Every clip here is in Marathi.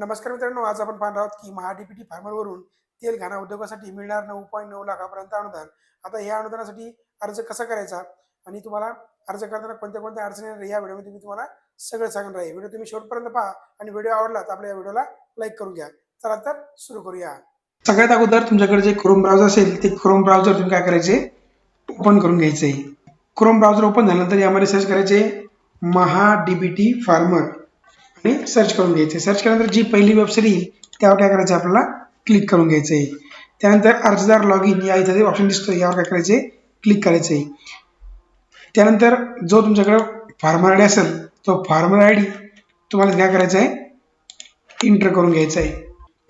नमस्कार मित्रांनो आज आपण पाहणार आहोत की महाडीपीटी फार्मरवरून तेल घाणा उद्योगासाठी मिळणार नऊ पॉईंट नऊ लाखापर्यंत अनुदान. आता या अनुदानासाठी अर्ज कसा करायचा आणि तुम्हाला अर्ज करताना कोणत्या कोणत्या अडचणी येणार या व्हिडिओमध्ये मी तुम्हाला सगळं सांगणार आहे. व्हिडिओ तुम्ही शेवटपर्यंत पहा आणि व्हिडिओ आवडला तर आपल्या या व्हिडिओला लाईक करून घ्या. चला तर सुरू करूया. सगळ्यात अगोदर तुमच्याकडे जे क्रोम ब्राउझर असेल ते क्रोम ब्राउझर तुम्ही काय करायचे? ओपन करून घ्यायचे. क्रोम ब्राउझर ओपन झाल्यानंतर यामध्ये सर्च करायचे महा डीबीटी फार्मर. आणि सर्च करून घ्यायचे. सर्च केल्यानंतर जी पहिली वेबसाईट येईल त्यावर काय करायचं आपल्याला? क्लिक करून घ्यायचं आहे. त्यानंतर अर्जदार लॉग इन या इथं ऑप्शन दिसतो यावर काय करायचे क्लिक करायचं आहे. त्यानंतर जो तुमच्याकडे फार्मर आय डी असेल तो फार्मर आय डी तुम्हाला काय करायचं आहे? इंटर करून घ्यायचं आहे.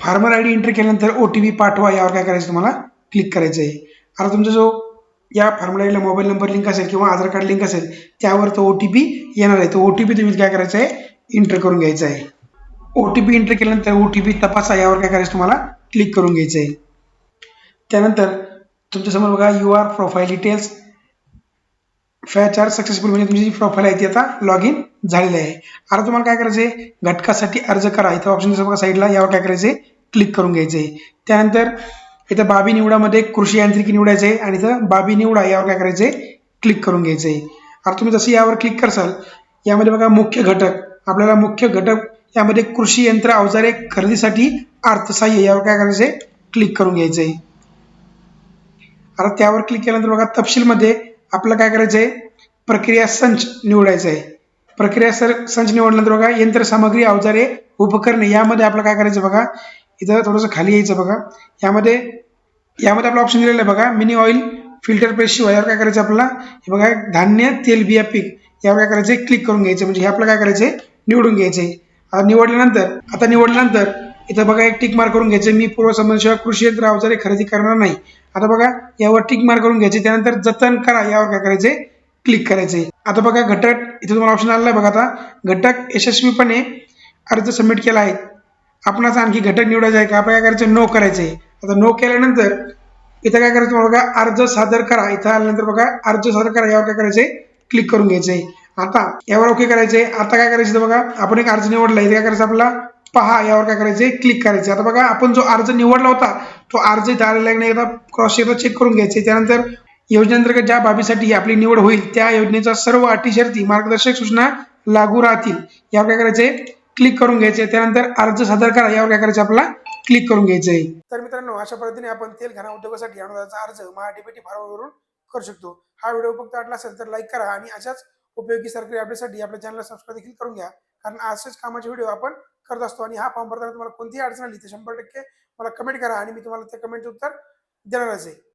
फार्मर आय डी इंटर केल्यानंतर ओ टी पी पाठवा यावर काय करायचं तुम्हाला? क्लिक करायचं आहे. आता तुमचा जो या फार्मर आय डीला मोबाईल नंबर लिंक असेल किंवा आधार कार्ड लिंक असेल त्यावर तो ओ टी पी येणार आहे. तो ओ टी पी तुम्ही काय करायचं आहे? इंटर करून घ्यायचं आहे ओ टी पी एंटर केल्यानंतर ओ टी पी तपासा यावर काय करायचं तुम्हाला? क्लिक करून घ्यायचं आहे त्यानंतर तुमच्यासमोर बघा your profile details fetch are successful म्हणजे तुमची जी प्रोफाईल आहे ती आता लॉग इन झालेली आहे. आता तुम्हाला काय करायचं आहे घटकासाठी अर्ज करा. इथं ऑप्शन बघा साईडला यावर काय करायचं आहे क्लिक करून घ्यायचं आहे त्यानंतर इथं बाबी निवडामध्ये कृषी यांत्रिकी निवडायचं आहे आणि इथं बाबी निवडा यावर काय करायचं आहे क्लिक करून घ्यायचं आहे आता तुम्ही जसं यावर क्लिक करसाल यामध्ये बघा मुख्य घटक. आपल्याला मुख्य घटक यामध्ये कृषी यंत्र अवजारे खरेदीसाठी अर्थसहाय्य यावर काय करायचं आहे क्लिक करून घ्यायचं आहे आता त्यावर क्लिक केल्यानंतर बघा तपशीलमध्ये आपलं काय करायचं आहे प्रक्रिया संच निवडायचं आहे प्रक्रिया सर संच निवडल्यानंतर बघा यंत्रसामग्री अवजारे उपकरणे यामध्ये आपलं काय करायचं बघा? इथं थोडंसं खाली यायचं बघा. यामध्ये यामध्ये आपलं ऑप्शन दिलेलं आहे बघा मिनी ऑइल फिल्टर प्रेस यावर काय करायचं आपल्याला? हे बघा धान्य तेल बिया पीक यावर काय करायचं क्लिक करून घ्यायचं म्हणजे हे आपलं काय करायचं निवडून घ्यायचे. निवडल्यानंतर आता निवडल्यानंतर इथं बघा एक टिक मार्क करून घ्यायचं. मी पूर्वसंबंधशिवाय कृषी यंत्र अवजारे खरेदी करणार नाही. आता बघा यावर टिक मार्क करून घ्यायचे. त्यानंतर जतन करा यावर काय करायचे? क्लिक करायचे. आता बघा घटक इथे तुम्हाला ऑप्शन आलेला आहे बघा आता. घटक यशस्वीपणे अर्ज सबमिट केला आहे. आपणास आणखी घटक निवडायचा आहे का? आपण काय करायचं? नो करायचे. आता नो केल्यानंतर इथं काय करायचं बघा? अर्ज सादर करा. इथं आल्यानंतर बघा अर्ज सादर करा. यावर काय करायचे? क्लिक करून घ्यायचे. आता यावर ओके करायचे आता काय करायचं बघा आपण एक अर्ज निवडला. इथे काय करायचं आपला पहा यावर काय करायचे क्लिक करायचे आता बघा आपण जो अर्ज निवडला होता तो अर्ज इथे आलेला की नाही? एकदा क्रॉस एकदा चेक करून घ्यायचे त्यानंतर योजनेअंतर्गत ज्या बाबीसाठी आपली निवड होईल त्या योजनेचा सर्व अटी शर्ती मार्गदर्शक सूचना लागू राहतील. यावर काय करायचे क्लिक करून घ्यायचे त्यानंतर अर्ज सादर करा. यावर काय करायचं आपला क्लिक करून घ्यायचं आहे तर मित्रांनो अशा पद्धतीने आपण तेल घाणा उद्योगासाठी अनुदानाचा अर्ज महाडीपीटी फार्मवरून करू शकतो. हा व्हिडिओ फक्त वाटला असेल तर लाईक करा आणि अशाच उपयोगी सरकारी अपडेटसाठी आपल्या चॅनलला सबस्क्राईब देखील करून घ्या. कारण असेच कामाचे व्हिडिओ आपण करत असतो आणि हा फॉर्म भरताना तुम्हाला कोणतीही अडचण आली तर शंभर टक्के मला कमेंट करा आणि मी तुम्हाला त्या कमेंटचं उत्तर देणारच आहे.